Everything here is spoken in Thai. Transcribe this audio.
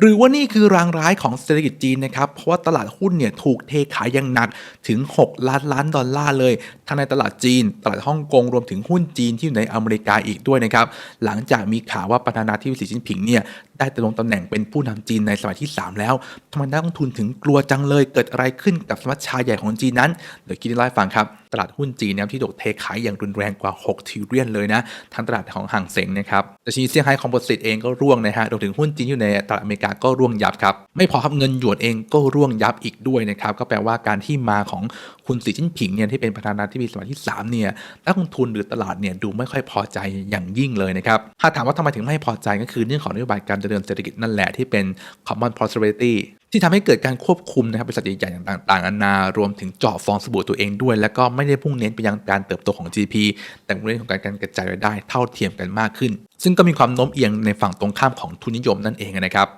หรือว่านี่คือรางร้ายของเศรษฐกิจจีนนะครับ เพราะว่าตลาดหุ้นเนี่ยถูกเทขายอย่างหนักถึง 6 ล้านล้านดอลลาร์เลย ทั้งในตลาดจีน ตลาดฮ่องกงรวมถึงหุ้นจีนที่อยู่ในอเมริกาอีกด้วยนะครับ หลังจากมีข่าวว่าประธานาธิบดีสีจิ้นผิงเนี่ยได้ดำรงตำแหน่งเป็นผู้นำจีนในสมัยที่ 3 แล้วทำไมนักลงทุนถึงกลัวจังเลยเกิดอะไรขึ้นกับสมัชชาใหญ่ของจีนนั้นเดี๋ยวคิดให้เล่าให้ฟังครับตลาดหุ้นจีนนะครับที่ถูกเทขายอย่างรุนแรงกว่า 6 ทริลเลียนเลยนะทั้งตลาดของห่างเซ็งนะครับแต่ชนีเซี่ยงไฮ้คอมโพสิตเองก็ร่วงนะฮะรวมถึงหุ้นจีนอยู่ในตลาดอเมริกาก็ร่วงยับครับ ไม่พอครับเงินหยวนเองก็ร่วงยับอีกด้วยนะครับก็แปลว่าการที่มาของคุณสีจิ้นผิงเนี่ยที่เป็นประธานาธิบดีสมัยที่ 3 เนี่ยนักลงทุนหรือตลาดเนี่ยดูไม่ค่อยพอใจอย่างยิ่งเลยนะครับถ้าถามว่าทำไมถึงไม่พอใจก็คือเรื่องของนโยบายการเจริญเศรษฐกิจนั่นแหละที่เป็น common prosperity ที่ทำให้เกิดการควบคุมนะครับบริษัทใหญ่ๆอย่างต่างๆนานารวมถึงเจาะฟองสบู่ตัวเองด้วย แล้วก็ไม่ได้พุ่งเน้นไปยังการเติบโตของ GDP แต่เรื่องของการกระจายรายได้เท่าเทียมกันมากขึ้น ซึ่งก็มีความโน้มเอียงในฝั่งตรงข้ามของทุนนิยมนั่นเองนะครับ